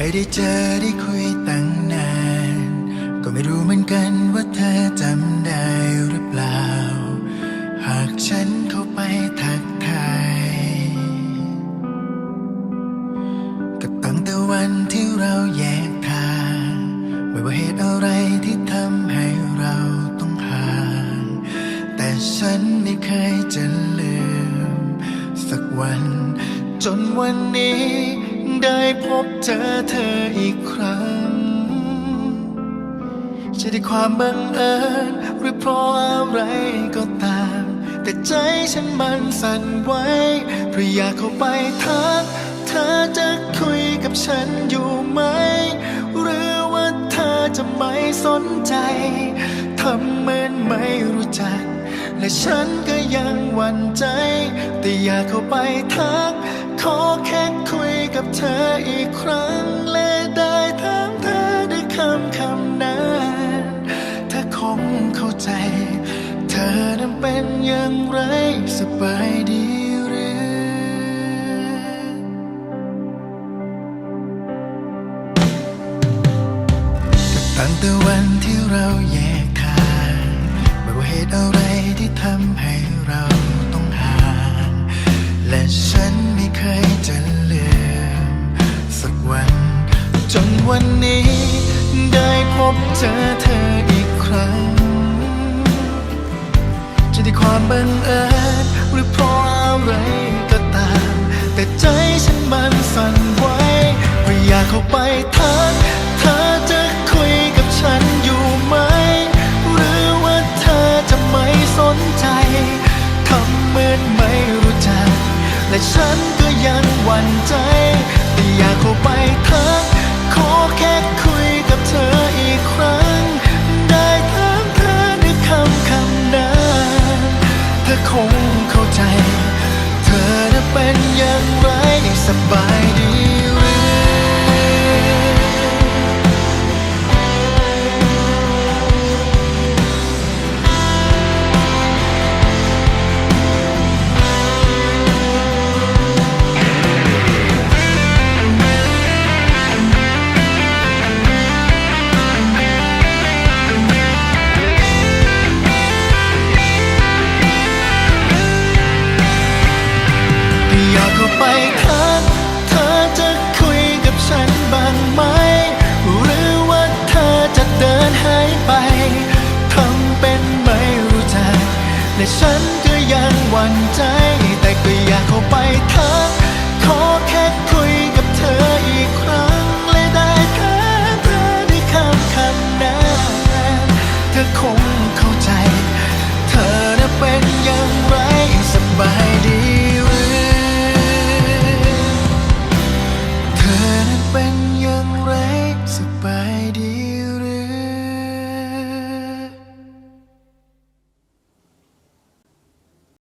ไม่ได้เจอได้คุยตั้งนาน ก็ไม่รู้เหมือนกันว่าเธอจำได้หรือเปล่า หากฉันเข้าไปทักทายก็ตั้งแต่วันที่เราแยกทาง ไม่ว่าเหตุอะไรที่ทำให้เราต้องห่าง แต่ฉันไม่เคยจะลืม สักวัน จนวันนี้ ได้พบเจอเธออีกครั้ง จะได้ความบังเอิญหรือเพราะอะไรก็ตาม แต่ใจฉันมันสั่นไหวเพราะอยากเข้าไปทัก เธอจะคุยกับฉันอยู่ไหม หรือว่าเธอจะไม่สนใจทำเหมือนไม่รู้จัก และฉันก็ยังหวั่นใจ แต่อยากเข้าไปทัก ขอแค่ กับเธออีกครั้ง และได้ถามเธอด้วยคำคำนั้นเธอคงเข้าใจ เธอนั้นเป็นอย่างไรสบายดีหรือ ตั้งแต่วันที่เราแยกทาง ไม่ว่าเหตุอะไรที่ทำให้เรา จนวันนี้ ได้พบเจอเธออีกครั้ง จะได้ความบังเอิญหรือเพราะอะไรก็ตาม แต่ใจฉันมันสั่นไหวเพราะอยากเข้าไปทักเธอจะคุยกับฉันอยู่ไหม หรือว่าเธอจะไม่สนใจทำเหมือนไม่รู้จัก และฉันก็ยังหวั่นใจ เป็นอย่างไร ฉันก็ยังหวั่นใจ แต่ก็อยากเข้าไปทักขอแค่คุยกับเธออีกครั้ง และได้ถามเธอได้คำคำนั้นเธอคง